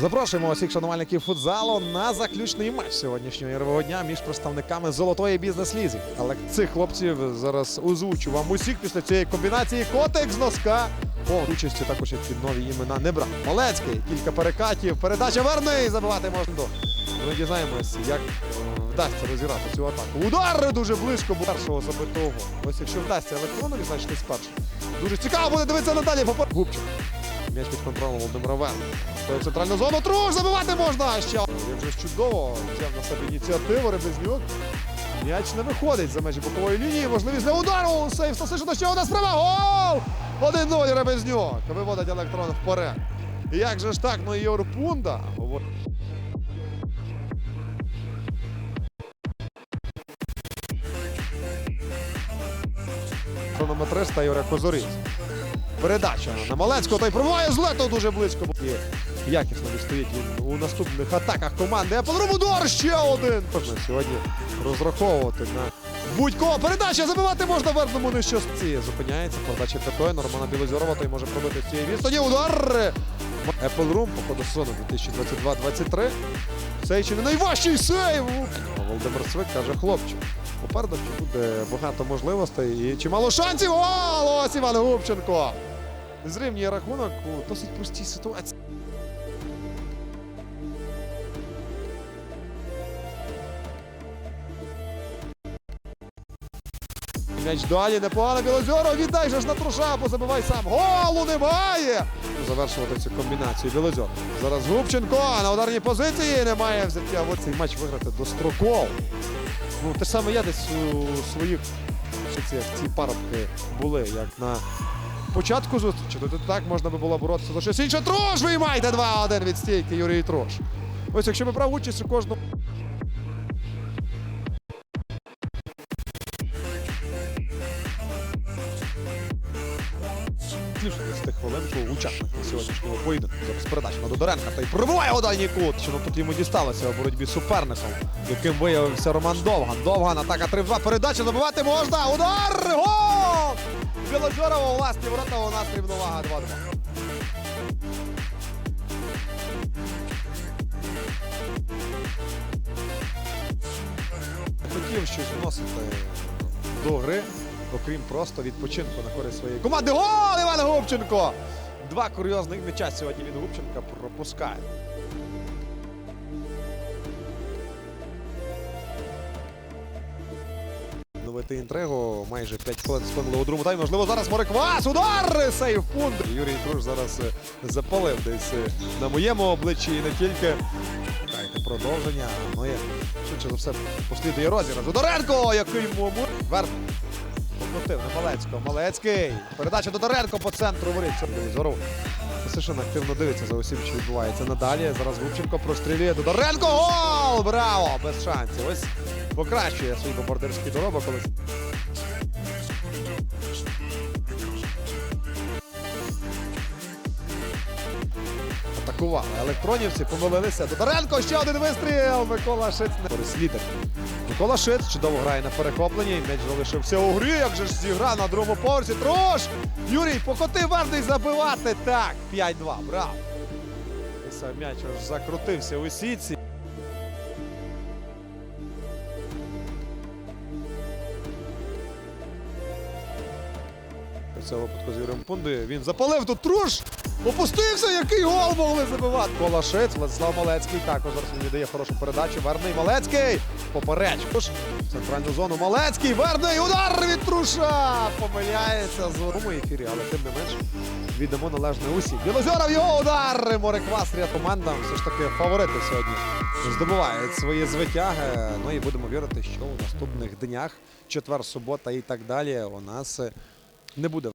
Запрошуємо усіх шанувальників футзалу на заключний матч сьогоднішнього ігрового дня між представниками золотої бізнес-лізі. Але цих хлопців зараз озвучу вам усіх після цієї комбінації котик з носка. По участі також під нові імена не брав. Малецький, кілька перекатів, передача верний, забивати можна. до. Ми дізнаємось, як е, вдасться розіграти цю атаку. Удар дуже близько першого забитого. Ось якщо вдасться електронові, значить десь перший. Дуже цікаво буде дивитися надалі. Губчик. М'яч під контролем. Стоїть центральну зону. Труш забивати можна. Ще як же чудово взяв на себе ініціативу Ребезнюк. М'яч не виходить за межі бокової лінії. Можливість для удару. Сейв Стасишина ще одна справа. Гол! 1-0 Ребезнюк. Виводить електрон вперед. Як же ж так, ну і Орпунда. 300 Юрій Козоріць. Передача на Малецького, той з лето дуже близько. І якісно відстоїть у наступних атаках команди. А по удар ще один. Можна сьогодні розраховувати на будь-кого. Передача забивати можна верному нещасті. Зупиняється. Передача такої, Нормана Білозірова той може пробити з цієї відстані. Удар! Apple Room по ходу сону 2022-23. Цей чи не найважчий сейв. Володимир Цвик каже, хлопчик. Попереду буде багато можливостей і чимало шансів. О, ось Іван Губченко. Зрівнює рахунок у досить простій ситуації. М'яч далі, непогано Білозоров. Віддай же ж на труша, бо забивай сам. Голу немає. Завершувати цю комбінацію Білозор. Зараз Губченко на ударній позиції немає взяття. Ось цей матч виграти достроково. Ну, те саме я десь у своїх позиціях ці парубки були, як на початку зустрічі. Тут так можна би було боротися за щось інше. Трош виймайте 2-1 від стійки Юрій Трош. Ось якщо ми брав участь у кожному. Більше 10 хвилин учасників сьогоднішнього поєдинку. Зараз передача на Додоренка та й пробиває у дальній кут. Що ну, тут йому дісталося у боротьбі з суперником, яким виявився Роман Довган. Довган, атака 3-2. Передача забивати можна. Удар! Гол! Білозорова власні ворота. У нас рівновага 2-2. Хотів щось вносити до гри, окрім просто відпочинку на користь своєї команди. Гол! Іван Губченко! Два курйозних м'яча сьогодні від Губченка пропускає. Новити інтригу. Майже 5 хвилин спинили у другому таймі. Можливо, зараз Мориквас. Удар! Сейв пункт. Юрій Труш зараз е, запалив десь е, на моєму обличчі і не тільки. Чекайте продовження. Ну і швидше за все послідує розіграш. Додоренко, який момент. Верн. Покрутив Малецького. Малецький. Передача Додоренко по центру воріт. Зоров. Сишин активно дивиться за усім, що відбувається надалі. Зараз Губченко прострілює. Додоренко. Гол! Браво! Без шансів. Ось покращує свій бомбардирський доробок. Коли... Атакували. Електронівці помилилися. Додоренко, ще один вистріл. Микола Шиц. Борис лідер. Микола Шиц чудово грає на перехопленні. М'яч залишився у грі. Як же ж зіграв на другому поверсі. Трош! Юрій, покотив верний забивати. Так, 5-2. Браво. М'яч аж закрутився у сітці. У цьому випадку з Юрієм Пунди. Він запалив тут труш. Опустився, який гол могли забивати. Колашець, Владислав Малецький. Також зараз віддає хорошу передачу. Верний Малецький. Попереч. Тож, в Центральну зону Малецький. Верний удар від труша. Помиляється з у ефірі, але тим не менш віддамо належне усі. Білозоров його удар. Мореквастрія команда. Все ж таки фаворити сьогодні здобувають свої звитяги. Ну і будемо вірити, що у наступних днях, четвер, субота і так далі, у нас не буде.